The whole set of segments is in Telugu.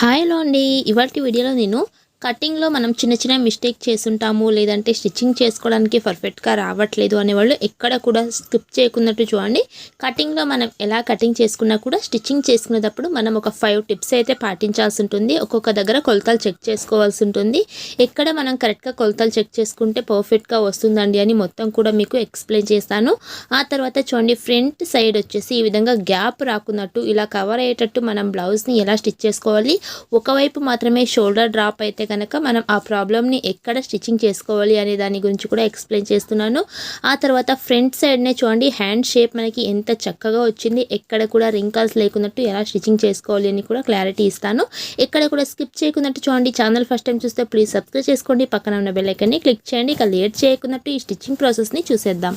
హాయ్ హలో అండి ఇవాటి వీడియోలో నేను కటింగ్లో మనం చిన్న చిన్న మిస్టేక్ చేసుంటాము లేదంటే స్టిచ్చింగ్ చేసుకోవడానికి పర్ఫెక్ట్గా రావట్లేదు అనేవాళ్ళు ఎక్కడ కూడా స్కిప్ చేయకున్నట్టు చూడండి. కటింగ్లో మనం ఎలా కటింగ్ చేసుకున్నా కూడా స్టిచ్చింగ్ చేసుకునేటప్పుడు మనం ఒక ఫైవ్ టిప్స్ అయితే పాటించాల్సి ఉంటుంది. ఒక్కొక్క దగ్గర కొలతలు చెక్ చేసుకోవాల్సి ఉంటుంది. ఎక్కడ మనం కరెక్ట్గా కొలతలు చెక్ చేసుకుంటే పర్ఫెక్ట్గా వస్తుందండి అని మొత్తం కూడా మీకు ఎక్స్ప్లెయిన్ చేస్తాను. ఆ తర్వాత చూడండి ఫ్రంట్ సైడ్ వచ్చేసి ఈ విధంగా గ్యాప్ రాకున్నట్టు ఇలా కవర్ అయ్యేటట్టు మనం బ్లౌజ్ని ఎలా స్టిచ్ చేసుకోవాలి? ఒకవైపు మాత్రమే షోల్డర్ డ్రాప్ అయితే కనుక మనం ఆ ప్రాబ్లమ్ని ఎక్కడ స్టిచ్చింగ్ చేసుకోవాలి అనే దాని గురించి కూడా ఎక్స్ప్లెయిన్ చేస్తున్నాను. ఆ తర్వాత ఫ్రంట్ సైడ్నే చూడండి. హ్యాండ్ షేప్ మనకి ఎంత చక్కగా వచ్చింది. ఎక్కడ కూడా రింకల్స్ లేకున్నట్టు ఎలా స్టిచ్చింగ్ చేసుకోవాలి అని కూడా క్లారిటీ ఇస్తాను. ఎక్కడ కూడా స్కిప్ చేయకున్నట్టు చూడండి. ఛానల్ ఫస్ట్ టైం చూస్తే ప్లీజ్ సబ్స్క్రైబ్ చేసుకోండి. పక్కన ఉన్న బెల్లైకన్ని క్లిక్ చేయండి. ఇక లేట్ చేయకున్నట్టు ఈ స్టిచ్చింగ్ ప్రాసెస్ని చూసేద్దాం.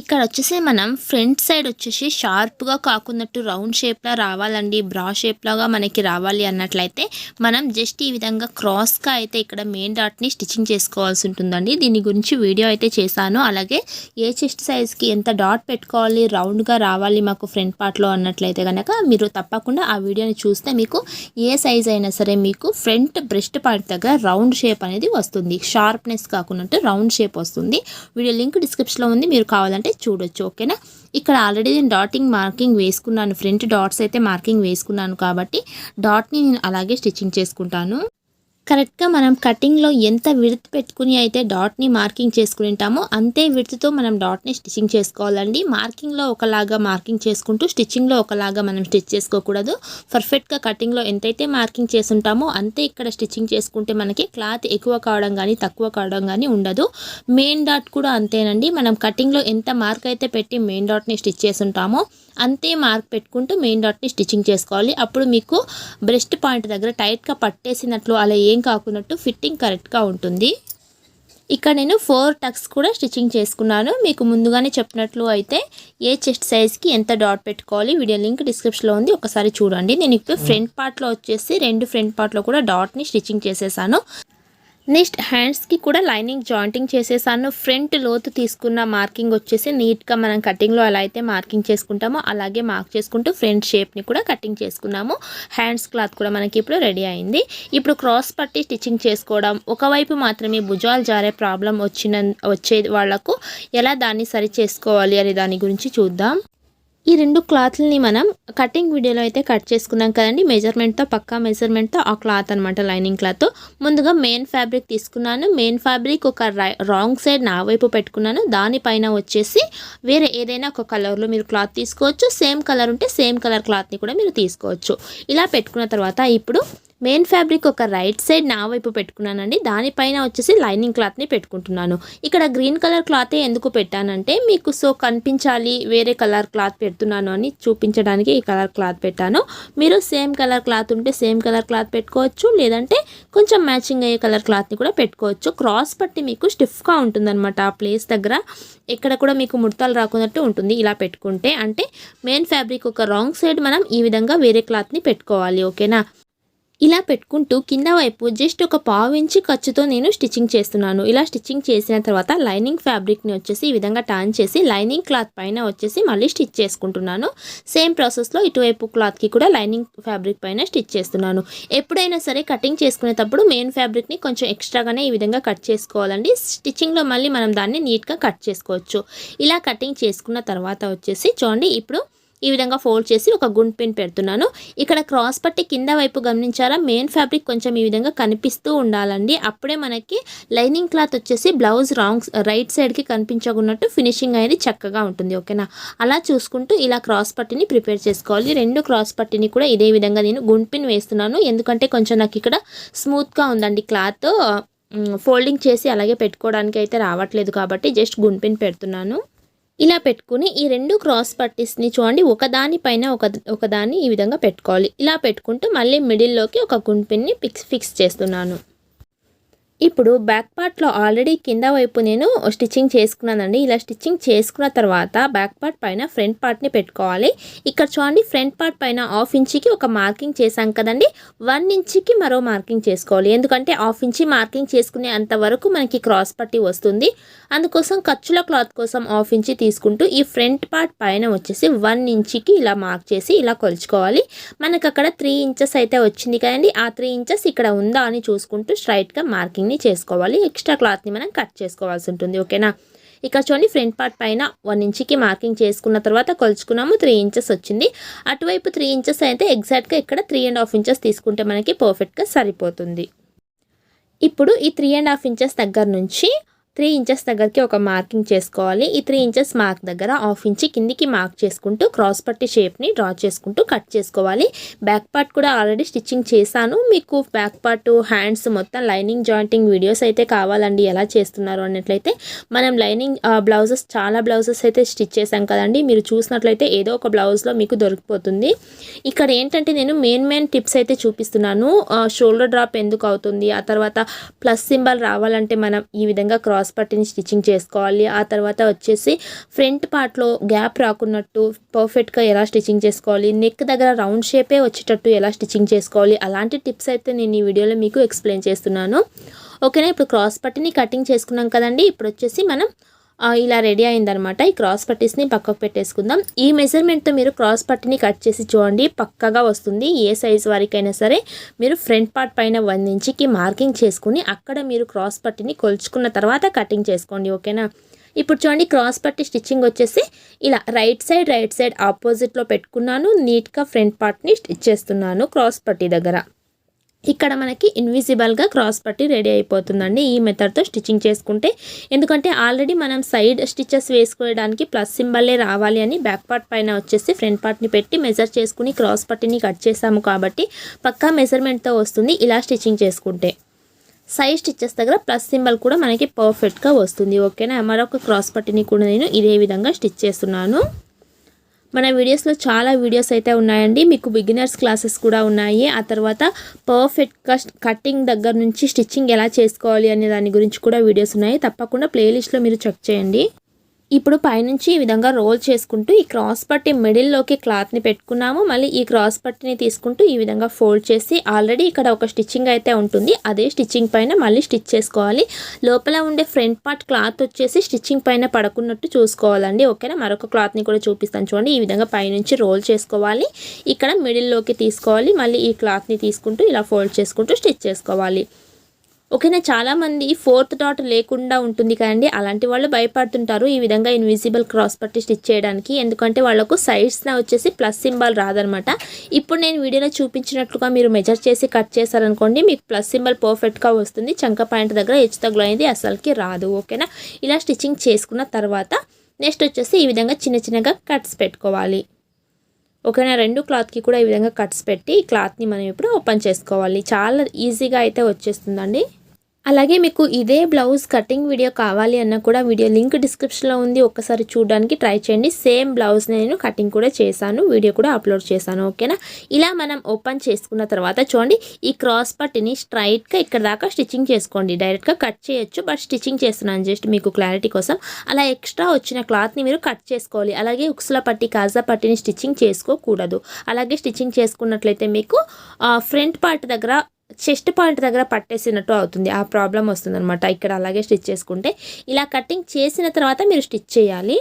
ఇక్కడ వచ్చేసి మనం ఫ్రంట్ సైడ్ వచ్చేసి షార్ప్గా కాకున్నట్టు రౌండ్ షేప్లా రావాలండి బ్రా షేప్ లాగా మనకి రావాలి అన్నట్లయితే మనం జస్ట్ ఈ విధంగా క్రాస్గా అయితే ఇక్కడ మెయిన్ డాట్ని స్టిచ్చింగ్ చేసుకోవాల్సి ఉంటుందండి. దీని గురించి వీడియో అయితే చేశాను. అలాగే ఏ చెస్ట్ సైజ్కి ఎంత డాట్ పెట్టుకోవాలి రౌండ్గా రావాలి మాకు ఫ్రంట్ పార్ట్లో అన్నట్లయితే కనుక మీరు తప్పకుండా ఆ వీడియోని చూస్తే మీకు ఏ సైజ్ అయినా సరే మీకు ఫ్రంట్ బ్రెస్ట్ పార్ట్ దగ్గర రౌండ్ షేప్ అనేది వస్తుంది. షార్ప్నెస్ కాకున్నట్టు రౌండ్ షేప్ వస్తుంది. వీడియో లింక్ డిస్క్రిప్షన్లో ఉంది. మీరు కావాలంటే చూడొచ్చు ఓకేనా? ఇక్కడ ఆల్రెడీ నేను డాటింగ్ మార్కింగ్ వేసుకున్నాను. ఫ్రంట్ డాట్స్ అయితే మార్కింగ్ వేసుకున్నాను కాబట్టి డాట్ని నేను అలాగే స్టిచ్చింగ్ చేసుకుంటాను. కరెక్ట్గా మనం కటింగ్లో ఎంత విడత్ పెట్టుకుని అయితే డాట్ని మార్కింగ్ చేసుకుని ఉంటామో అంతే విడతతో మనం డాట్ని స్టిచ్చింగ్ చేసుకోవాలండి. మార్కింగ్లో ఒకలాగా మార్కింగ్ చేసుకుంటూ స్టిచ్చింగ్లో ఒకలాగా మనం స్టిచ్ చేసుకోకూడదు. పర్ఫెక్ట్గా కటింగ్లో ఎంతైతే మార్కింగ్ చేసుంటామో అంతే ఇక్కడ స్టిచ్చింగ్ చేసుకుంటే మనకి క్లాత్ ఎక్కువ కావడం కానీ తక్కువ కావడం కానీ ఉండదు. మెయిన్ డాట్ కూడా అంతేనండి. మనం కటింగ్లో ఎంత మార్క్ అయితే పెట్టి మెయిన్ డాట్ని స్టిచ్ చేసుంటామో అంతే మార్క్ పెట్టుకుంటూ మెయిన్ డాట్ని స్టిచ్చింగ్ చేసుకోవాలి. అప్పుడు మీకు బ్రెస్ట్ పాయింట్ దగ్గర టైట్గా పట్టేసినట్లు అలా ఏం కాకున్నట్టు ఫిట్టింగ్ కరెక్ట్గా ఉంటుంది. ఇక్కడ నేను ఫోర్ టక్స్ కూడా స్టిచ్చింగ్ చేసుకున్నాను. మీకు ముందుగానే చెప్పినట్లు అయితే ఏ చెస్ట్ సైజ్కి ఎంత డాట్ పెట్టుకోవాలి వీడియో లింక్ డిస్క్రిప్షన్లో ఉంది. ఒకసారి చూడండి. నేను ఇప్పుడు ఫ్రంట్ పార్ట్లో వచ్చేసి రెండు ఫ్రంట్ పార్ట్లో కూడా డాట్ని స్టిచ్చింగ్ చేసేసాను. నెక్స్ట్ హ్యాండ్స్కి కూడా లైనింగ్ జాయింటింగ్ చేసేసాను. ఫ్రంట్ లోతు తీసుకున్న మార్కింగ్ వచ్చేసి నీట్గా మనం కటింగ్లో ఎలా అయితే మార్కింగ్ చేసుకుంటామో అలాగే మార్క్ చేసుకుంటూ ఫ్రంట్ షేప్ని కూడా కటింగ్ చేసుకున్నాము. హ్యాండ్స్ క్లాత్ కూడా మనకి ఇప్పుడు రెడీ అయింది. ఇప్పుడు క్రాస్ పట్టి స్టిచ్చింగ్ చేసుకోవడం ఒకవైపు మాత్రమే భుజాలు జారే ప్రాబ్లం వచ్చిన వచ్చే వాళ్ళకు ఎలా దాన్ని సరి చేసుకోవాలి అనే దాని గురించి చూద్దాం. ఈ రెండు క్లాత్లని మనం కటింగ్ వీడియోలో అయితే కట్ చేసుకున్నాం కదండి. మెజర్మెంట్తో పక్కా మెజర్మెంట్తో ఆ క్లాత్ అనమాట లైనింగ్ క్లాత్. ముందుగా మెయిన్ ఫ్యాబ్రిక్ తీసుకున్నాను. మెయిన్ ఫ్యాబ్రిక్ ఒక రాంగ్ సైడ్ నా వైపు పెట్టుకున్నాను. దానిపైన వచ్చేసి వేరే ఏదైనా ఒక కలర్లో మీరు క్లాత్ తీసుకోవచ్చు. సేమ్ కలర్ ఉంటే సేమ్ కలర్ క్లాత్ని కూడా మీరు తీసుకోవచ్చు. ఇలా పెట్టుకున్న తర్వాత ఇప్పుడు మెయిన్ ఫ్యాబ్రిక్ ఒక రైట్ సైడ్ నా వైపు పెట్టుకున్నానండి. దానిపైన వచ్చేసి లైనింగ్ క్లాత్ని పెట్టుకుంటున్నాను. ఇక్కడ గ్రీన్ కలర్ క్లాతే ఎందుకు పెట్టానంటే మీకు సో కనిపించాలి వేరే కలర్ క్లాత్ పెడుతున్నాను అని చూపించడానికి ఈ కలర్ క్లాత్ పెట్టాను. మీరు సేమ్ కలర్ క్లాత్ ఉంటే సేమ్ కలర్ క్లాత్ పెట్టుకోవచ్చు లేదంటే కొంచెం మ్యాచింగ్ అయ్యే కలర్ క్లాత్ని కూడా పెట్టుకోవచ్చు. క్రాస్ పట్టి మీకు స్టిఫ్గా ఉంటుందన్నమాట ఆ ప్లేస్ దగ్గర. ఎక్కడ కూడా మీకు ముడతలు రాకున్నట్టు ఉంటుంది ఇలా పెట్టుకుంటే. అంటే మెయిన్ ఫ్యాబ్రిక్ ఒక రాంగ్ సైడ్ మనం ఈ విధంగా వేరే క్లాత్ని పెట్టుకోవాలి ఓకేనా? ఇలా పెట్టుకుంటూ కింద వైపు జస్ట్ ఒక పావు ఇంచి ఖర్చుతో నేను స్టిచ్చింగ్ చేస్తున్నాను. ఇలా స్టిచ్చింగ్ చేసిన తర్వాత లైనింగ్ ఫ్యాబ్రిక్ని వచ్చేసి ఈ విధంగా టర్న్ చేసి లైనింగ్ క్లాత్ పైన వచ్చేసి మళ్ళీ స్టిచ్ చేసుకుంటున్నాను. సేమ్ ప్రాసెస్లో ఇటువైపు క్లాత్కి కూడా లైనింగ్ ఫ్యాబ్రిక్ పైన స్టిచ్ చేస్తున్నాను. ఎప్పుడైనా సరే కటింగ్ చేసుకునేటప్పుడు మెయిన్ ఫ్యాబ్రిక్ని కొంచెం ఎక్స్ట్రాగానే ఈ విధంగా కట్ చేసుకోవాలండి. స్టిచ్చింగ్లో మళ్ళీ మనం దాన్ని నీట్గా కట్ చేసుకోవచ్చు. ఇలా కటింగ్ చేసుకున్న తర్వాత వచ్చేసి చూడండి ఇప్పుడు ఈ విధంగా ఫోల్డ్ చేసి ఒక గుండ్ పిన్ పెడుతున్నాను. ఇక్కడ క్రాస్ పట్టి కింద వైపు గమనించారా? మెయిన్ ఫ్యాబ్రిక్ కొంచెం ఈ విధంగా కనిపిస్తూ ఉండాలండి. అప్పుడే మనకి లైనింగ్ క్లాత్ వచ్చేసి బ్లౌజ్ రాంగ్ రైట్ సైడ్కి కనిపించకున్నట్టు ఫినిషింగ్ అనేది చక్కగా ఉంటుంది. ఓకేనా అలా చూసుకుంటూ ఇలా క్రాస్ పట్టిని ప్రిపేర్ చేసుకోవాలి. రెండు క్రాస్ పట్టిని కూడా ఇదే విధంగా నేను గుండ్ పిన్ వేస్తున్నాను. ఎందుకంటే కొంచెం నాకు ఇక్కడ స్మూత్గా ఉందండి క్లాత్ ఫోల్డింగ్ చేసి అలాగే పెట్టుకోవడానికి అయితే రావట్లేదు కాబట్టి జస్ట్ గుండ్ పిన్ పెడుతున్నాను. ఇలా పెట్టుకుని ఈ రెండు క్రాస్ పట్టీస్ని చూడండి ఒకదాని పైన ఒక ఒకదాన్ని ఈ విధంగా పెట్టుకోవాలి. ఇలా పెట్టుకుంటూ మళ్ళీ మిడిల్లోకి ఒక గుంపిన్ని ఫిక్స్ ఫిక్స్ చేస్తున్నాను. ఇప్పుడు బ్యాక్ పార్ట్లో ఆల్రెడీ కింద వైపు నేను స్టిచ్చింగ్ చేసుకున్నానండి. ఇలా స్టిచ్చింగ్ చేసుకున్న తర్వాత బ్యాక్ పార్ట్ పైన ఫ్రంట్ పార్ట్ని పెట్టుకోవాలి. ఇక్కడ చూడండి ఫ్రంట్ పార్ట్ పైన హాఫ్ ఇంచ్కి ఒక మార్కింగ్ చేశాం కదండి. వన్ ఇంచుకి మరో మార్కింగ్ చేసుకోవాలి. ఎందుకంటే హాఫ్ ఇంచి మార్కింగ్ చేసుకునే అంతవరకు మనకి క్రాస్ పట్టి వస్తుంది. అందుకోసం ఖర్చుల క్లాత్ కోసం హాఫ్ ఇంచి తీసుకుంటూ ఈ ఫ్రంట్ పార్ట్ పైన వచ్చేసి వన్ ఇంచ్కి ఇలా మార్క్ చేసి ఇలా కొలుచుకోవాలి. మనకు అక్కడ త్రీ ఇంచెస్ అయితే వచ్చింది కదండి. ఆ త్రీ ఇంచెస్ ఇక్కడ ఉందా అని చూసుకుంటూ స్ట్రైట్గా మార్కింగ్ మార్కింగ్ని చేసుకోవాలి. ఎక్స్ట్రా క్లాత్ని మనం కట్ చేసుకోవాల్సి ఉంటుంది. ఓకేనా? ఇక్కడ చూడండి ఫ్రంట్ పార్ట్ పైన వన్ ఇంచ్కి మార్కింగ్ చేసుకున్న తర్వాత కొలుచుకున్నాము. త్రీ ఇంచెస్ వచ్చింది. అటువైపు త్రీ ఇంచెస్ అయితే ఎగ్జాక్ట్గా ఇక్కడ త్రీ అండ్ హాఫ్ ఇంచెస్ తీసుకుంటే మనకి పర్ఫెక్ట్గా సరిపోతుంది. ఇప్పుడు ఈ త్రీ అండ్ హాఫ్ ఇంచెస్ దగ్గర నుంచి త్రీ ఇంచెస్ దగ్గరికి ఒక మార్కింగ్ చేసుకోవాలి. ఈ త్రీ ఇంచెస్ మార్క్ దగ్గర హాఫ్ ఇంచ్ కిందికి మార్క్ చేసుకుంటూ క్రాస్ పట్టి షేప్ని డ్రా చేసుకుంటూ కట్ చేసుకోవాలి. బ్యాక్ పార్ట్ కూడా ఆల్రెడీ స్టిచ్చింగ్ చేశాను. మీకు బ్యాక్ పార్ట్ హ్యాండ్స్ మొత్తం లైనింగ్ జాయింటింగ్ వీడియోస్ అయితే కావాలండి. ఎలా చేస్తున్నారు అన్నట్లయితే మనం లైనింగ్ బ్లౌజెస్ చాలా బ్లౌజెస్ అయితే స్టిచ్ చేశాం కదండి. మీరు చూసినట్లయితే ఏదో ఒక బ్లౌజ్లో మీకు దొరికిపోతుంది. ఇక్కడ ఏంటంటే నేను మెయిన్ మెయిన్ టిప్స్ అయితే చూపిస్తున్నాను. షోల్డర్ డ్రాప్ ఎందుకు అవుతుంది? ఆ తర్వాత ప్లస్ సింబల్ రావాలంటే మనం ఈ విధంగా క్రాస్ పట్టిని స్టిచ్చింగ్ చేసుకోవాలి. ఆ తర్వాత వచ్చేసి ఫ్రంట్ పార్ట్లో గ్యాప్ రాకున్నట్టు పర్ఫెక్ట్గా ఎలా స్టిచ్చింగ్ చేసుకోవాలి. నెక్ దగ్గర రౌండ్ షేపే వచ్చేటట్టు ఎలా స్టిచ్చింగ్ చేసుకోవాలి. అలాంటి టిప్స్ అయితే నేను ఈ వీడియోలో మీకు ఎక్స్ప్లెయిన్ చేస్తున్నాను. ఓకేనా? ఇప్పుడు క్రాస్ పట్టిని కటింగ్ చేసుకున్నాం కదండి. ఇప్పుడు వచ్చేసి మనం ఇలా రెడీ అయిందనమాట ఈ క్రాస్ పట్టీస్ని పక్కకు పెట్టేసుకుందాం. ఈ మెజర్మెంట్తో మీరు క్రాస్ పట్టిని కట్ చేసి చూడండి పక్కగా వస్తుంది. ఏ సైజ్ వారికైనా సరే మీరు ఫ్రంట్ పార్ట్ పైన వన్ ఇంచ్కి మార్కింగ్ చేసుకుని అక్కడ మీరు క్రాస్ పట్టిని కొలుచుకున్న తర్వాత కటింగ్ చేసుకోండి ఓకేనా? ఇప్పుడు చూడండి క్రాస్ పట్టి స్టిచ్చింగ్ వచ్చేసి ఇలా రైట్ సైడ్ రైట్ సైడ్ ఆపోజిట్లో పెట్టుకున్నాను. నీట్గా ఫ్రంట్ పార్ట్ని స్టిచ్ చేస్తున్నాను క్రాస్ పట్టి దగ్గర. ఇక్కడ మనకి ఇన్విజిబుల్గా క్రాస్ పట్టి రెడీ అయిపోతుందండి. ఈ మెథడ్తో స్టిచ్చింగ్ చేసుకుంటే. ఎందుకంటే ఆల్రెడీ మనం సైడ్ స్టిచెస్ వేసుకోవడానికి ప్లస్ సింబల్లే రావాలి అని బ్యాక్ పార్ట్ పైన వచ్చేసి ఫ్రంట్ పార్ట్ని పెట్టి మెజర్ చేసుకుని క్రాస్ పట్టిని కట్ చేసాము కాబట్టి పక్కా మెజర్మెంట్తో వస్తుంది ఇలా స్టిచ్చింగ్ చేసుకుంటే. సైడ్ స్టిచ్చెస్ దగ్గర ప్లస్ సింబల్ కూడా మనకి పర్ఫెక్ట్గా వస్తుంది. ఓకేనా మరొక క్రాస్ పట్టిని కూడా నేను ఇదే విధంగా స్టిచ్ చేస్తున్నాను. మన వీడియోస్లో చాలా వీడియోస్ అయితే ఉన్నాయండి. మీకు బిగినర్స్ క్లాసెస్ కూడా ఉన్నాయి. ఆ తర్వాత పర్ఫెక్ట్గా కటింగ్ దగ్గర నుంచి స్టిచ్చింగ్ ఎలా చేసుకోవాలి అనే దాని గురించి కూడా వీడియోస్ ఉన్నాయి. తప్పకుండా ప్లేలిస్ట్లో మీరు చెక్ చేయండి. ఇప్పుడు పైనుంచి ఈ విధంగా రోల్ చేసుకుంటూ ఈ క్రాస్ పట్టి మిడిల్లోకి క్లాత్ని పెట్టుకున్నాము. మళ్ళీ ఈ క్రాస్ పట్టిని తీసుకుంటూ ఈ విధంగా ఫోల్డ్ చేసి ఆల్రెడీ ఇక్కడ ఒక స్టిచ్చింగ్ అయితే ఉంటుంది. అదే స్టిచ్చింగ్ పైన మళ్ళీ స్టిచ్ చేసుకోవాలి. లోపల ఉండే ఫ్రంట్ పార్ట్ క్లాత్ వచ్చేసి స్టిచ్చింగ్ పైన పడకున్నట్టు చూసుకోవాలండి. ఓకేనా? మరొక క్లాత్ని కూడా చూపిస్తాను చూడండి. ఈ విధంగా పైనుంచి రోల్ చేసుకోవాలి. ఇక్కడ మిడిల్లోకి తీసుకోవాలి. మళ్ళీ ఈ క్లాత్ని తీసుకుంటూ ఇలా ఫోల్డ్ చేసుకుంటూ స్టిచ్ చేసుకోవాలి. ఓకేనా? చాలామంది ఫోర్త్ డాట్ లేకుండా ఉంటుంది కదండి. అలాంటి వాళ్ళు భయపడుతుంటారు ఈ విధంగా ఇన్విజిబుల్ క్రాస్ పట్టి స్టిచ్ చేయడానికి. ఎందుకంటే వాళ్ళకు సైడ్స్న వచ్చేసి ప్లస్ సింబల్ రాదనమాట ఇప్పుడు నేను వీడియోలో చూపించినట్లుగా మీరు మెజర్ చేసి కట్ చేశారనుకోండి మీకు ప్లస్ సింబల్ పర్ఫెక్ట్గా వస్తుంది. చంక పాయింట్ దగ్గర హెచ్చు తగ్గులు అనేది అసలుకి రాదు. ఓకేనా? ఇలా స్టిచ్చింగ్ చేసుకున్న తర్వాత నెక్స్ట్ వచ్చేసి ఈ విధంగా చిన్న చిన్నగా కట్స్ పెట్టుకోవాలి. ఓకేనా రెండు క్లాత్కి కూడా ఈ విధంగా కట్స్ పెట్టి ఈ క్లాత్ని మనం ఇప్పుడు ఓపెన్ చేసుకోవాలి. చాలా ఈజీగా అయితే వచ్చేస్తుందండి. అలాగే మీకు ఇదే బ్లౌజ్ కటింగ్ వీడియో కావాలి అన్న కూడా వీడియో లింక్ డిస్క్రిప్షన్లో ఉంది. ఒక్కసారి చూడడానికి ట్రై చేయండి. సేమ్ బ్లౌజ్ నేను కటింగ్ కూడా చేశాను. వీడియో కూడా అప్లోడ్ చేశాను. ఓకేనా? ఇలా మనం ఓపెన్ చేసుకున్న తర్వాత చూడండి ఈ క్రాస్ పట్టిని స్ట్రైట్గా ఇక్కడ దాకా స్టిచ్చింగ్ చేసుకోండి. డైరెక్ట్గా కట్ చేయొచ్చు బట్ స్టిచ్చింగ్ చేస్తున్నాను. జస్ట్ మీకు క్లారిటీ కోసం. అలా ఎక్స్ట్రా వచ్చిన క్లాత్ని మీరు కట్ చేసుకోవాలి. అలాగే ఉక్సుల పట్టి కాజా పట్టిని స్టిచ్చింగ్ చేసుకోకూడదు. అలాగే స్టిచ్చింగ్ చేసుకున్నట్లయితే మీకు ఫ్రంట్ పార్ట్ దగ్గర చెస్ట్ పాయింట్ దగ్గర పట్టేసినట్టు అవుతుంది. ఆ ప్రాబ్లం వస్తుందన్నమాట. ఇక్కడ అలాగే స్టిచ్ చేసుకుంటే. ఇలా కటింగ్ చేసిన తర్వాత మీరు స్టిచ్ చేయాలి.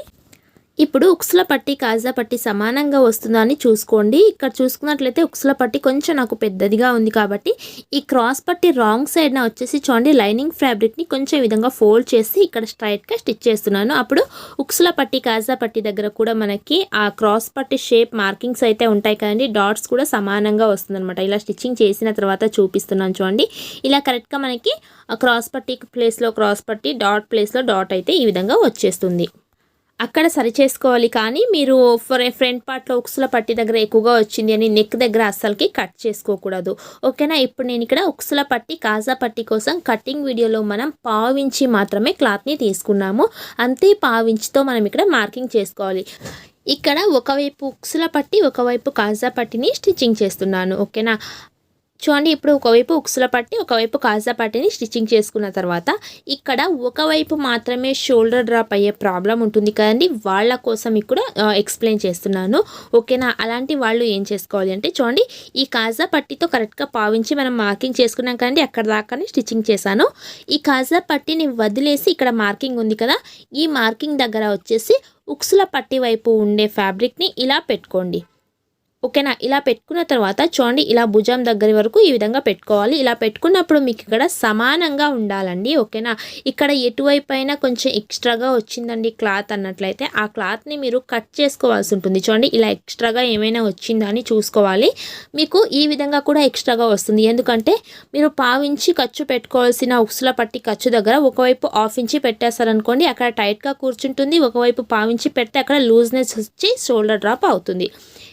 ఇప్పుడు ఉక్సుల పట్టి కాజా పట్టి సమానంగా వస్తుందా అని చూసుకోండి. ఇక్కడ చూసుకున్నట్లయితే ఉక్సుల పట్టి కొంచెం నాకు పెద్దదిగా ఉంది కాబట్టి ఈ క్రాస్ పట్టి రాంగ్ సైడ్న వచ్చేసి చూడండి లైనింగ్ ఫ్యాబ్రిక్ని కొంచెం విధంగా ఫోల్డ్ చేసి ఇక్కడ స్ట్రైట్గా స్టిచ్ చేస్తున్నాను. అప్పుడు ఉక్సుల పట్టి కాజా పట్టి దగ్గర కూడా మనకి ఆ క్రాస్ పట్టి షేప్ మార్కింగ్స్ అయితే ఉంటాయి కదండి. డాట్స్ కూడా సమానంగా వస్తుందన్నమాట. ఇలా స్టిచ్చింగ్ చేసిన తర్వాత చూపిస్తున్నాను చూడండి. ఇలా కరెక్ట్గా మనకి క్రాస్ పట్టి ప్లేస్లో క్రాస్ పట్టి డాట్ ప్లేస్లో డాట్ అయితే ఈ విధంగా వచ్చేస్తుంది. అక్కడ సరి చేసుకోవాలి కానీ మీరు ఫర్ ఫ్రంట్ పార్ట్లో ఉక్సుల పట్టి దగ్గర ఎక్కువగా వచ్చింది అని నెక్ దగ్గర అస్సలకి కట్ చేసుకోకూడదు. ఓకేనా? ఇప్పుడు నేను ఇక్కడ ఉక్సుల పట్టి కాజా పట్టి కోసం కటింగ్ వీడియోలో మనం పావించి మాత్రమే క్లాత్ని తీసుకున్నాము. అంతే పావించితో మనం ఇక్కడ మార్కింగ్ చేసుకోవాలి. ఇక్కడ ఒకవైపు ఉక్సుల పట్టి ఒకవైపు కాజా పట్టిని స్టిచ్చింగ్ చేస్తున్నాను. ఓకేనా? చూడండి ఇప్పుడు ఒకవైపు ఉక్సుల పట్టి ఒకవైపు కాజా పట్టిని స్టిచ్చింగ్ చేసుకున్న తర్వాత ఇక్కడ ఒకవైపు మాత్రమే షోల్డర్ డ్రాప్ అయ్యే ప్రాబ్లం ఉంటుంది కదండి. వాళ్ళ కోసం ఇక్కడ ఎక్స్ప్లెయిన్ చేస్తున్నాను. ఓకేనా? అలాంటి వాళ్ళు ఏం చేసుకోవాలి అంటే చూడండి ఈ కాజా పట్టితో కరెక్ట్గా పావించి మనం మార్కింగ్ చేసుకున్నాం కదండి అక్కడ దాకానే స్టిచ్చింగ్ చేశాను. ఈ కాజా పట్టిని వదిలేసి ఇక్కడ మార్కింగ్ ఉంది కదా ఈ మార్కింగ్ దగ్గర వచ్చేసి ఉక్సుల పట్టి వైపు ఉండే ఫ్యాబ్రిక్ని ఇలా పెట్టుకోండి. ఓకేనా? ఇలా పెట్టుకున్న తర్వాత చూడండి ఇలా భుజం దగ్గర వరకు ఈ విధంగా పెట్టుకోవాలి. ఇలా పెట్టుకున్నప్పుడు మీకు ఇక్కడ సమానంగా ఉండాలండి ఓకేనా? ఇక్కడ ఎటువైపు అయినా కొంచెం ఎక్స్ట్రాగా వచ్చిందండి క్లాత్ అన్నట్లయితే ఆ క్లాత్ని మీరు కట్ చేసుకోవాల్సి ఉంటుంది. చూడండి ఇలా ఎక్స్ట్రాగా ఏమైనా వచ్చిందా అని చూసుకోవాలి. మీకు ఈ విధంగా కూడా ఎక్స్ట్రాగా వస్తుంది. ఎందుకంటే మీరు పావించి ఖర్చు పెట్టుకోవాల్సిన ఉక్సుల పట్టి ఖర్చు దగ్గర ఒకవైపు హాఫ్ ఇంచి పెట్టేస్తారనుకోండి అక్కడ టైట్గా కూర్చుంటుంది. ఒకవైపు పావించి పెడితే అక్కడ లూజ్నెస్ వచ్చి షోల్డర్ డ్రాప్ అవుతుంది.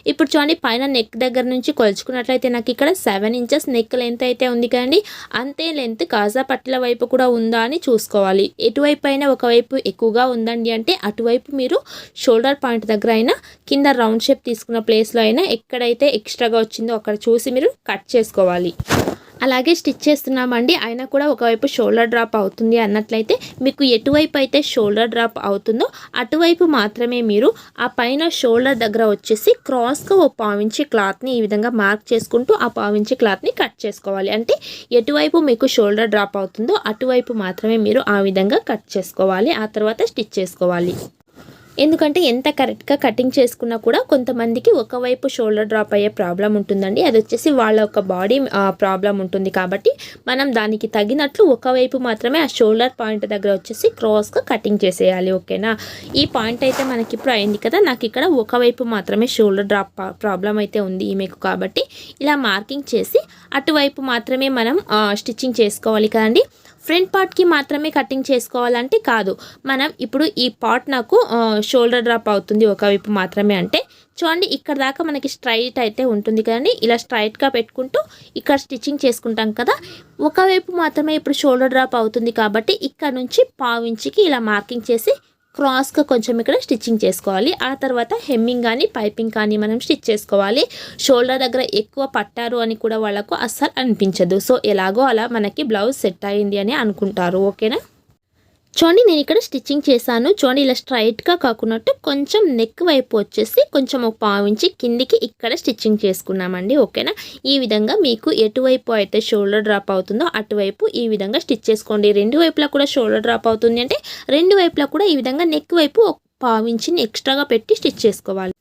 ఇప్పుడు చూడండి పైన నెక్ దగ్గర నుంచి కొలుచుకున్నట్లయితే నాకు ఇక్కడ సెవెన్ ఇంచెస్ నెక్ లెంత్ అయితే ఉంది కానీ అంతే లెంత్ కాజా పట్ల వైపు కూడా ఉందా అని చూసుకోవాలి. ఎటువైపు అయినా ఒకవైపు ఎక్కువగా ఉందండి అంటే అటువైపు మీరు షోల్డర్ పాయింట్ దగ్గర అయినా కింద రౌండ్ షేప్ తీసుకున్న ప్లేస్లో అయినా ఎక్కడైతే ఎక్స్ట్రాగా వచ్చిందో అక్కడ చూసి మీరు కట్ చేసుకోవాలి. అలాగే స్టిచ్ చేస్తున్నామండి. అయినా కూడా ఒకవైపు షోల్డర్ డ్రాప్ అవుతుంది అన్నట్లయితే మీకు ఎటువైపు అయితే షోల్డర్ డ్రాప్ అవుతుందో అటువైపు మాత్రమే మీరు ఆ పైన షోల్డర్ దగ్గర వచ్చేసి క్రాస్గా ఓ పావించి క్లాత్ని ఈ విధంగా మార్క్ చేసుకుంటూ ఆ పావించి క్లాత్ని కట్ చేసుకోవాలి. అంటే ఎటువైపు మీకు షోల్డర్ డ్రాప్ అవుతుందో అటువైపు మాత్రమే మీరు ఆ విధంగా కట్ చేసుకోవాలి. ఆ తర్వాత స్టిచ్ చేసుకోవాలి. ఎందుకంటే ఎంత కరెక్ట్గా కటింగ్ చేసుకున్నా కూడా కొంతమందికి ఒకవైపు షోల్డర్ డ్రాప్ అయ్యే ప్రాబ్లం ఉంటుందండి. అది వచ్చేసి వాళ్ళ యొక్క బాడీ ప్రాబ్లం ఉంటుంది కాబట్టి మనం దానికి తగినట్లు ఒకవైపు మాత్రమే ఆ షోల్డర్ పాయింట్ దగ్గర వచ్చేసి క్రాస్గా కటింగ్ చేసేయాలి ఓకేనా? ఈ పాయింట్ అయితే మనకి ఇప్పుడు అయింది కదా నాకు ఇక్కడ ఒకవైపు మాత్రమే షోల్డర్ డ్రాప్ ప్రాబ్లం అయితే ఉంది ఈమెకు కాబట్టి. ఇలా మార్కింగ్ చేసి అటువైపు మాత్రమే మనం స్టిచ్చింగ్ చేసుకోవాలి కదండి. ఫ్రంట్ పార్ట్కి మాత్రమే కటింగ్ చేసుకోవాలంటే కాదు. మనం ఇప్పుడు ఈ పార్ట్ నాకు షోల్డర్ డ్రాప్ అవుతుంది ఒకవైపు మాత్రమే అంటే. చూడండి ఇక్కడ దాకా మనకి స్ట్రైట్ అయితే ఉంటుంది కదండి. ఇలా స్ట్రైట్గా పెట్టుకుంటూ ఇక్కడ స్టిచ్చింగ్ చేసుకుంటాం కదా. ఒకవైపు మాత్రమే ఇప్పుడు షోల్డర్ డ్రాప్ అవుతుంది కాబట్టి ఇక్కడ నుంచి పావించికి ఇలా మార్కింగ్ చేసి క్రాస్గా కొంచెం ఇక్కడ స్టిచ్చింగ్ చేసుకోవాలి. ఆ తర్వాత హెమ్మింగ్ కానీ పైపింగ్ కానీ మనం స్టిచ్ చేసుకోవాలి. షోల్డర్ దగ్గర ఎక్కువ పట్టారు అని కూడా వాళ్ళకు అస్సలు అనిపించదు. సో ఎలాగో అలా మనకి బ్లౌజ్ సెట్ అయింది అని అనుకుంటారు. ఓకేనా? చూడండి నేను ఇక్కడ స్టిచ్చింగ్ చేశాను. చూడండి ఇలా స్ట్రైట్గా కాకున్నట్టు కొంచెం నెక్ వైపు వచ్చేసి కొంచెం ఒక పావించి కిందికి ఇక్కడ స్టిచ్చింగ్ చేసుకున్నామండి. ఓకేనా? ఈ విధంగా మీకు ఎటువైపు అయితే షోల్డర్ డ్రాప్ అవుతుందో అటువైపు ఈ విధంగా స్టిచ్ చేసుకోండి. రెండు వైపులా కూడా షోల్డర్ డ్రాప్ అవుతుంది అంటే రెండు వైపులా కూడా ఈ విధంగా నెక్ వైపు ఒక పావించిని ఎక్స్ట్రాగా పెట్టి స్టిచ్ చేసుకోవాలి.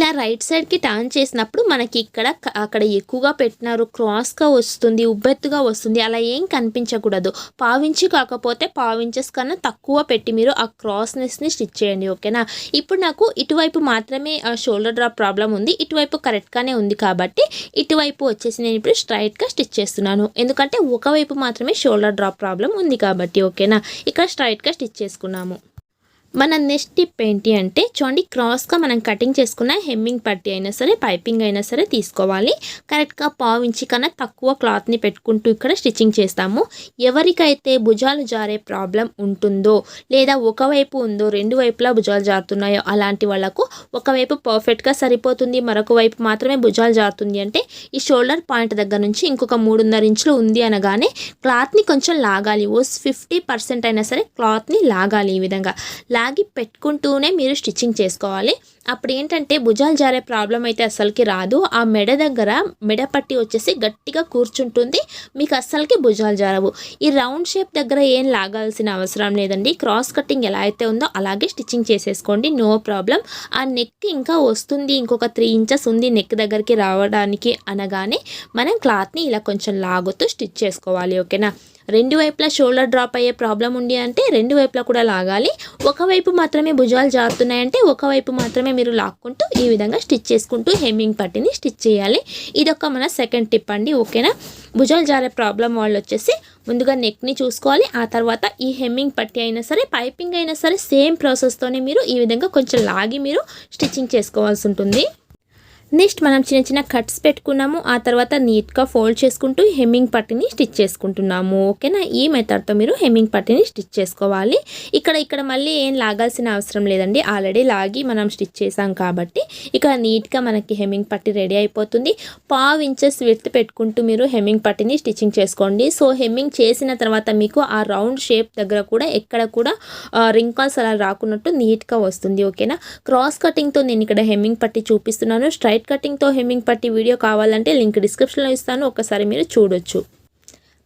ఇలా రైట్ సైడ్కి టర్న్ చేసినప్పుడు మనకి ఇక్కడ అక్కడ ఎక్కువగా పెట్టినారు క్రాస్గా వస్తుంది ఉబ్బెత్తుగా వస్తుంది అలా ఏం కనిపించకూడదు. పావించి కాకపోతే పావించెస్ కన్నా తక్కువ పెట్టి మీరు ఆ క్రాస్నెస్ని స్టిచ్ చేయండి ఓకేనా? ఇప్పుడు నాకు ఇటువైపు మాత్రమే షోల్డర్ డ్రాప్ ప్రాబ్లం ఉంది ఇటువైపు కరెక్ట్గానే ఉంది కాబట్టి ఇటువైపు వచ్చేసి నేను ఇప్పుడు స్ట్రైట్గా స్టిచ్ చేస్తున్నాను. ఎందుకంటే ఒకవైపు మాత్రమే షోల్డర్ డ్రాప్ ప్రాబ్లం ఉంది కాబట్టి ఓకేనా? ఇక్కడ స్ట్రైట్గా స్టిచ్ చేసుకున్నాము. మన నెక్స్ట్ టిప్ ఏంటి అంటే చూడండి క్రాస్గా మనం కటింగ్ చేసుకున్న హెమ్మింగ్ పట్టి అయినా సరే పైపింగ్ అయినా సరే తీసుకోవాలి. కరెక్ట్గా పావు ఇంచి కన్నా తక్కువ క్లాత్ని పెట్టుకుంటూ ఇక్కడ స్టిచ్చింగ్ చేస్తాము. ఎవరికైతే భుజాలు జారే ప్రాబ్లం ఉంటుందో లేదా ఒకవైపు ఉందో రెండు వైపులా భుజాలు జారుతున్నాయో అలాంటి వాళ్ళకు ఒకవైపు పర్ఫెక్ట్గా సరిపోతుంది మరొక వైపు మాత్రమే భుజాలు జారుతుంది అంటే ఈ షోల్డర్ పాయింట్ దగ్గర నుంచి ఇంకొక మూడున్నర ఇంచులు ఉంది అనగానే క్లాత్ని కొంచెం లాగాలి. ఓ ఫిఫ్టీ పర్సెంట్ అయినా సరే క్లాత్ని లాగాలి ఈ విధంగా. లాగి పెట్టుకుంటూనే మీరు స్టిచ్చింగ్ చేసుకోవాలి. అప్పుడు ఏంటంటే భుజాలు జారే ప్రాబ్లం అయితే అస్సలకి రాదు. ఆ మెడ దగ్గర మెడ పట్టి వచ్చేసి గట్టిగా కూర్చుంటుంది. మీకు అస్సలకి భుజాలు జారవు. ఈ రౌండ్ షేప్ దగ్గర ఏం లాగాల్సిన అవసరం లేదండి. క్రాస్ కటింగ్ ఎలా అయితే ఉందో అలాగే స్టిచ్చింగ్ చేసేసుకోండి. No problem. ఆ నెక్ ఇంకా వస్తుంది. ఇంకొక త్రీ ఇంచెస్ ఉంది నెక్ దగ్గరికి రావడానికి అనగానే మనం క్లాత్ని ఇలా కొంచెం లాగుతూ స్టిచ్ చేసుకోవాలి. ఓకేనా? రెండు వైపులా షోల్డర్ డ్రాప్ అయ్యే ప్రాబ్లం ఉంది అంటే రెండు వైపులా కూడా లాగాలి. ఒకవైపు మాత్రమే భుజాలు జారుతున్నాయంటే ఒకవైపు మాత్రమే మీరు లాక్కుంటూ ఈ విధంగా స్టిచ్ చేసుకుంటూ హెమ్మింగ్ పట్టిని స్టిచ్ చేయాలి. ఇదొక మన సెకండ్ టిప్ అండి ఓకేనా భుజాలు జారే ప్రాబ్లం వాళ్ళు వచ్చేసి ముందుగా నెక్ని చూసుకోవాలి. ఆ తర్వాత ఈ హెమ్మింగ్ పట్టి అయినా సరే పైపింగ్ అయినా సరే సేమ్ ప్రాసెస్తోనే మీరు ఈ విధంగా కొంచెం లాగి మీరు స్టిచ్చింగ్ చేసుకోవాల్సి ఉంటుంది. నెక్స్ట్ మనం చిన్న చిన్న కట్స్ పెట్టుకున్నాము. ఆ తర్వాత నీట్గా ఫోల్డ్ చేసుకుంటూ హెమ్మింగ్ పట్టిని స్టిచ్ చేసుకుంటున్నాము. ఓకేనా ఈ మెథడ్తో మీరు హెమ్మింగ్ పట్టిని స్టిచ్ చేసుకోవాలి. ఇక్కడ ఇక్కడ మళ్ళీ ఏం లాగాల్సిన అవసరం లేదండి. ఆల్రెడీ లాగి మనం స్టిచ్ చేసాం కాబట్టి ఇక్కడ నీట్గా మనకి హెమ్మింగ్ పట్టి రెడీ అయిపోతుంది. పావు ఇంచెస్ విత్ పెట్టుకుంటూ మీరు హెమ్మింగ్ పట్టిని స్టిచ్చింగ్ చేసుకోండి. సో హెమ్మింగ్ చేసిన తర్వాత మీకు ఆ రౌండ్ షేప్ దగ్గర కూడా ఎక్కడ కూడా రింకాల్స్ అలా రాకున్నట్టు నీట్గా వస్తుంది. ఓకేనా క్రాస్ కటింగ్తో నేను ఇక్కడ హెమ్మింగ్ పట్టి చూపిస్తున్నాను. స్ట్రైట్ కటింగ్తో హెమ్మింగ్ పట్టి వీడియో కావాలంటే లింక్ డిస్క్రిప్షన్లో ఇస్తాను. ఒకసారి మీరు చూడొచ్చు.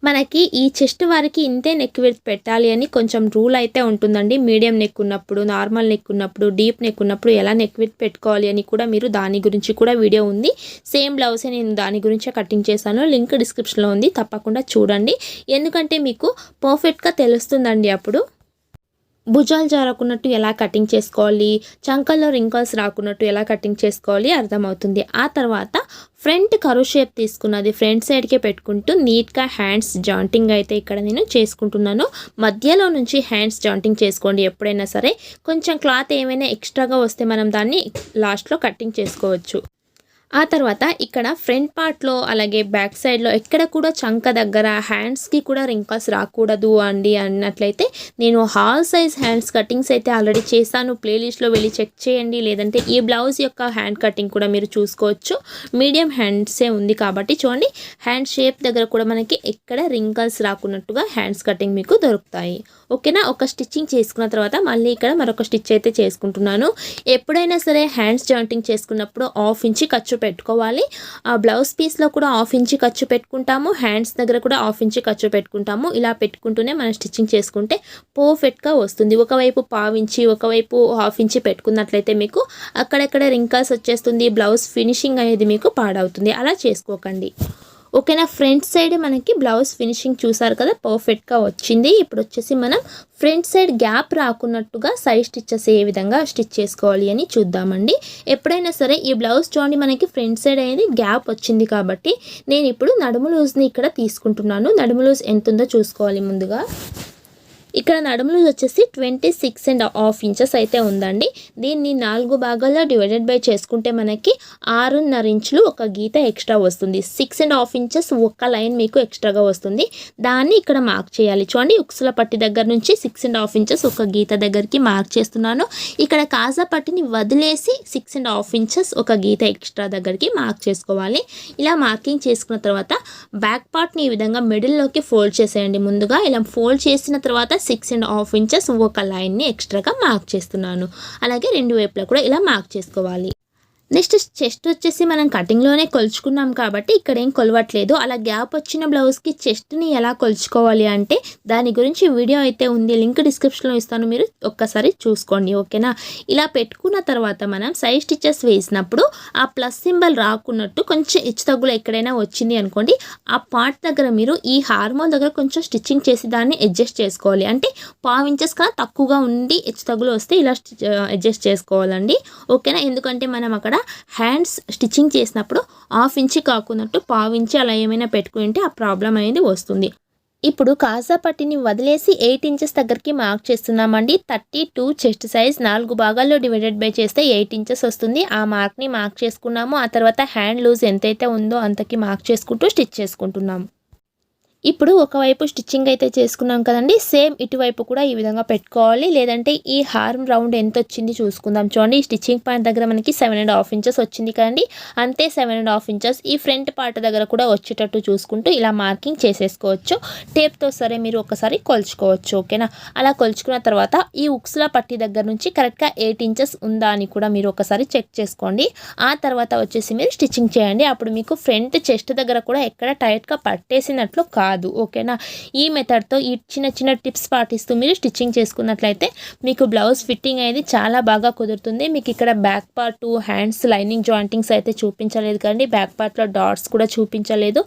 మనకి ఈ చెస్ట్ వారికి ఇంతే నెక్ విడ్త్ పెట్టాలి అని కొంచెం రూల్ అయితే ఉంటుందండి. మీడియం నెక్ ఉన్నప్పుడు నార్మల్ నెక్ ఉన్నప్పుడు డీప్ నెక్ ఉన్నప్పుడు ఎలా నెక్ విడ్త్ పెట్టుకోవాలి అని కూడా మీరు దాని గురించి కూడా వీడియో ఉంది. సేమ్ బ్లౌజే నేను దాని గురించే కటింగ్ చేశాను. లింక్ డిస్క్రిప్షన్లో ఉంది. తప్పకుండా చూడండి. ఎందుకంటే మీకు పర్ఫెక్ట్గా తెలుస్తుందండి అప్పుడు. భుజాలు జారకున్నట్టు ఎలా కటింగ్ చేసుకోవాలి? చంకల్లో రింకల్స్ రాకున్నట్టు ఎలా కటింగ్ చేసుకోవాలి? అర్థమవుతుంది. ఆ తర్వాత ఫ్రంట్ కరు షేప్ తీసుకున్నది ఫ్రంట్ సైడ్కే పెట్టుకుంటూ నీట్గా హ్యాండ్స్ జాయింటింగ్ అయితే ఇక్కడ నేను చేసుకుంటున్నాను. మధ్యలో నుంచి హ్యాండ్స్ జాయింటింగ్ చేసుకోండి ఎప్పుడైనా సరే. కొంచెం క్లాత్ ఏమైనా ఎక్స్ట్రాగా వస్తే మనం దాన్ని లాస్ట్లో కటింగ్ చేసుకోవచ్చు. ఆ తర్వాత ఇక్కడ ఫ్రంట్ పార్ట్లో అలాగే బ్యాక్ సైడ్లో ఎక్కడ కూడా చంక దగ్గర హ్యాండ్స్కి కూడా రింకల్స్ రాకూడదు అండి అన్నట్లయితే నేను హాల్ సైజ్ హ్యాండ్స్ కటింగ్స్ అయితే ఆల్రెడీ చేశాను. ప్లేలిస్ట్లో వెళ్ళి చెక్ చేయండి. లేదంటే ఈ బ్లౌజ్ యొక్క హ్యాండ్ కటింగ్ కూడా మీరు చూసుకోవచ్చు. మీడియం హ్యాండ్సే ఉంది కాబట్టి చూడండి. హ్యాండ్ షేప్ దగ్గర కూడా మనకి ఎక్కడ రింకల్స్ రాకున్నట్టుగా హ్యాండ్స్ కటింగ్ మీకు దొరుకుతాయి. ఓకేనా? ఒక స్టిచ్చింగ్ చేసుకున్న తర్వాత మళ్ళీ ఇక్కడ మరొక స్టిచ్ అయితే చేసుకుంటున్నాను. ఎప్పుడైనా సరే హ్యాండ్స్ జాయింటింగ్ చేసుకున్నప్పుడు హాఫ్ ఇంచి ఖర్చు పెట్టుకోవాలి. ఆ బ్లౌజ్ పీస్లో కూడా హాఫ్ ఇంచి ఖర్చు పెట్టుకుంటాము. హ్యాండ్స్ దగ్గర కూడా హాఫ్ ఇంచి ఖర్చు పెట్టుకుంటాము. ఇలా పెట్టుకుంటూనే మనం స్టిచ్చింగ్ చేసుకుంటే పర్ఫెక్ట్గా వస్తుంది. ఒకవైపు పావించి ఒకవైపు హాఫ్ ఇంచి పెట్టుకున్నట్లయితే మీకు అక్కడెక్కడ రింకల్స్ వచ్చేస్తుంది బ్లౌజ్ ఫినిషింగ్ అనేది మీకు పాడవుతుంది. అలా చేసుకోకండి. ఓకేనా? ఫ్రంట్ సైడ్ మనకి బ్లౌజ్ ఫినిషింగ్ చూసారు కదా? పర్ఫెక్ట్గా వచ్చింది. ఇప్పుడు వచ్చేసి మనం ఫ్రంట్ సైడ్ గ్యాప్ రాకున్నట్టుగా సైడ్ స్టిచ్చెస్ ఏ విధంగా స్టిచ్ చేసుకోవాలి అని చూద్దామండి. ఎప్పుడైనా సరే ఈ బ్లౌజ్ చూడండి మనకి ఫ్రంట్ సైడ్ అనేది గ్యాప్ వచ్చింది కాబట్టి నేను ఇప్పుడు నడుము లూజ్ని ఇక్కడ తీసుకుంటున్నాను. నడుము లూజ్ ఎంత ఉందో చూసుకోవాలి ముందుగా. ఇక్కడ నడుములు వచ్చేసి twenty six and half inches అయితే ఉందండి. దీన్ని నాలుగు భాగాల్లో డివైడెడ్ బై చేసుకుంటే మనకి ఆరున్నర ఇంచులు ఒక గీత ఎక్స్ట్రా వస్తుంది. సిక్స్ అండ్ హాఫ్ ఇంచెస్ ఒక్క లైన్ మీకు ఎక్స్ట్రాగా వస్తుంది. దాన్ని ఇక్కడ మార్క్ చేయాలి. చూడండి ఉక్సుల పట్టి దగ్గర నుంచి సిక్స్ అండ్ హాఫ్ ఇంచెస్ ఒక గీత దగ్గరికి మార్క్ చేస్తున్నాను. ఇక్కడ కాజా పట్టిని వదిలేసి సిక్స్ అండ్ హాఫ్ ఇంచెస్ ఒక గీత ఎక్స్ట్రా దగ్గరికి మార్క్ చేసుకోవాలి. ఇలా మార్కింగ్ చేసుకున్న తర్వాత బ్యాక్ పార్ట్ని ఈ విధంగా మిడిల్లోకి ఫోల్డ్ చేసేయండి. ముందుగా ఇలా ఫోల్డ్ చేసిన తర్వాత సిక్స్ అండ్ హాఫ్ ఇంచెస్ ఒక లైన్ని ఎక్స్ట్రాగా మార్క్ చేస్తున్నాను. అలాగే రెండు వైపులా కూడా ఇలా మార్క్ చేసుకోవాలి. నెక్స్ట్ చెస్ట్ వచ్చేసి మనం కటింగ్లోనే కొలుచుకున్నాం కాబట్టి ఇక్కడ ఏం కొలవట్లేదు. అలా గ్యాప్ వచ్చిన బ్లౌజ్కి చెస్ట్ని ఎలా కొలుచుకోవాలి అంటే దాని గురించి వీడియో అయితే ఉంది. లింక్ డిస్క్రిప్షన్లో ఇస్తాను. మీరు ఒక్కసారి చూసుకోండి. ఓకేనా? ఇలా పెట్టుకున్న తర్వాత మనం సైడ్ స్టిచెస్ వేసినప్పుడు ఆ ప్లస్ సింబల్ రాకున్నట్టు కొంచెం హెచ్చు తగ్గులు ఎక్కడైనా వచ్చింది అనుకోండి ఆ పార్ట్ దగ్గర మీరు ఈ హార్మోన్ దగ్గర కొంచెం స్టిచ్చింగ్ చేసి దాన్ని అడ్జస్ట్ చేసుకోవాలి. అంటే పావు ఇంచెస్ కన్నా తక్కువగా ఉండి హెచ్చు తగ్గులు వస్తే ఇలా అడ్జస్ట్ చేసుకోవాలండి. ఓకేనా? ఎందుకంటే మనం అక్కడ హ్యాండ్స్ స్టిచ్చింగ్ చేసినప్పుడు హాఫ్ ఇంచి కాకున్నట్టు పావు ఇంచి అలా ఏమైనా పెట్టుకుంటే ఆ ప్రాబ్లం అనేది వస్తుంది. ఇప్పుడు కాజా పట్టిని వదిలేసి ఎయిట్ ఇంచెస్ దగ్గరికి మార్క్ చేస్తున్నామండి. థర్టీ టూ చెస్ట్ సైజ్ నాలుగు భాగాల్లో డివైడెడ్ బై చేస్తే ఎయిట్ ఇంచెస్ వస్తుంది. ఆ మార్క్ని మార్క్ చేసుకున్నాము. ఆ తర్వాత హ్యాండ్ లూజ్ ఎంతైతే ఉందో అంతకి మార్క్ చేసుకుంటూ స్టిచ్ చేసుకుంటున్నాము. ఇప్పుడు ఒకవైపు స్టిచ్చింగ్ అయితే చేసుకున్నాం కదండి. సేమ్ ఇటువైపు కూడా ఈ విధంగా పెట్టుకోవాలి. లేదంటే ఈ హార్మ్ రౌండ్ ఎంత వచ్చింది చూసుకుందాం. చూడండి ఈ స్టిచ్చింగ్ పాయింట్ దగ్గర మనకి సెవెన్ అండ్ హాఫ్ ఇంచెస్ వచ్చింది కదండి. అంతే సెవెన్ అండ్ హాఫ్ ఇంచెస్ ఈ ఫ్రంట్ పార్ట్ దగ్గర కూడా వచ్చేటట్టు చూసుకుంటూ ఇలా మార్కింగ్ చేసేసుకోవచ్చు. టేప్తో సరే మీరు ఒకసారి కొలుచుకోవచ్చు. ఓకేనా? అలా కొలుచుకున్న తర్వాత ఈ ఉక్స్లా పట్టి దగ్గర నుంచి కరెక్ట్గా ఎయిట్ ఇంచెస్ ఉందా అని కూడా మీరు ఒకసారి చెక్ చేసుకోండి. ఆ తర్వాత వచ్చేసి మీరు స్టిచ్చింగ్ చేయండి. అప్పుడు మీకు ఫ్రంట్ చెస్ట్ దగ్గర కూడా ఎక్కడ టైట్గా పట్టేసినట్లు కాదు. కాదు ఓకేనా? ఈ మెథడ్తో ఈ చిన్న చిన్న టిప్స్ పాటిస్తూ మీరు స్టిచ్చింగ్ చేసుకున్నట్లయితే మీకు బ్లౌజ్ ఫిట్టింగ్ అనేది చాలా బాగా కుదురుతుంది. మీకు ఇక్కడ back part hands lining jointings అయితే చూపించలేదు కానీ బ్యాక్ పార్ట్లో డాట్స్ కూడా చూపించలేదు.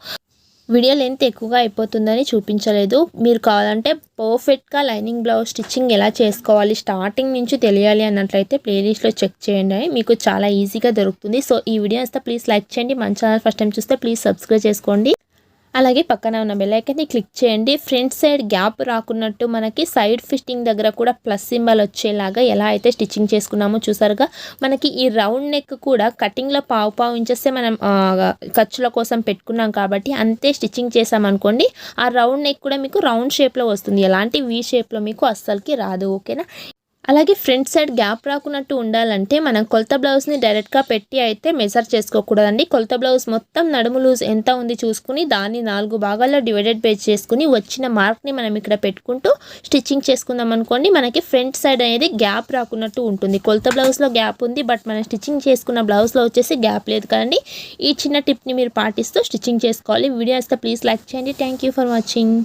వీడియో లెంత్ ఎక్కువగా అయిపోతుందని చూపించలేదు. మీరు కావాలంటే పర్ఫెక్ట్గా లైనింగ్ బ్లౌజ్ స్టిచ్చింగ్ ఎలా చేసుకోవాలి స్టార్టింగ్ నుంచి తెలియాలి అన్నట్లయితే ప్లేలిస్ట్లో చెక్ చేయండి మీకు చాలా ఈజీగా దొరుకుతుంది. సో ఈ వీడియో వస్తే ప్లీజ్ లైక్ చేయండి. మన ఛానల్ ఫస్ట్ టైం చూస్తే ప్లీజ్ సబ్స్క్రైబ్ చేసుకోండి. అలాగే పక్కన ఉన్న బెల్లైకన్ని క్లిక్ చేయండి. ఫ్రంట్ సైడ్ గ్యాప్ రాకున్నట్టు మనకి సైడ్ ఫిట్టింగ్ దగ్గర కూడా ప్లస్ సింబల్ వచ్చేలాగా ఎలా అయితే స్టిచ్చింగ్ చేసుకున్నామో చూసారుగా? మనకి ఈ రౌండ్ నెక్ కూడా కటింగ్లో పావు పావు ఇంచెస్తే మనం ఖర్చుల కోసం పెట్టుకున్నాం కాబట్టి అంతే స్టిచ్చింగ్ చేసామనుకోండి ఆ రౌండ్ నెక్ కూడా మీకు రౌండ్ షేప్లో వస్తుంది. ఎలాంటి వీ షేప్లో మీకు అస్సలకి రాదు. ఓకేనా? అలాగే ఫ్రంట్ సైడ్ గ్యాప్ రాకున్నట్టు ఉండాలంటే మనం కొలత బ్లౌజ్ని డైరెక్ట్గా పెట్టి అయితే మెజర్ చేసుకోకూడదండి. కొలత బ్లౌజ్ మొత్తం నడుము లూజ్ ఎంత ఉంది చూసుకుని దాన్ని నాలుగు భాగాల్లో డివైడెడ్ బేస్ చేసుకుని వచ్చిన మార్క్ని మనం ఇక్కడ పెట్టుకుంటూ స్టిచ్చింగ్ చేసుకుందాం అనుకోండి. మనకి ఫ్రంట్ సైడ్ అనేది గ్యాప్ రాకున్నట్టు ఉంటుంది. కొలత బ్లౌజ్లో గ్యాప్ ఉంది బట్ మనం స్టిచ్చింగ్ చేసుకున్న బ్లౌజ్లో వచ్చేసి గ్యాప్ లేదు కదండి. ఈ చిన్న టిప్ని మీరు పాటిస్తూ స్టిచ్చింగ్ చేసుకోవాలి. వీడియో వస్తే ప్లీజ్ లైక్ చేయండి. Thank you for watching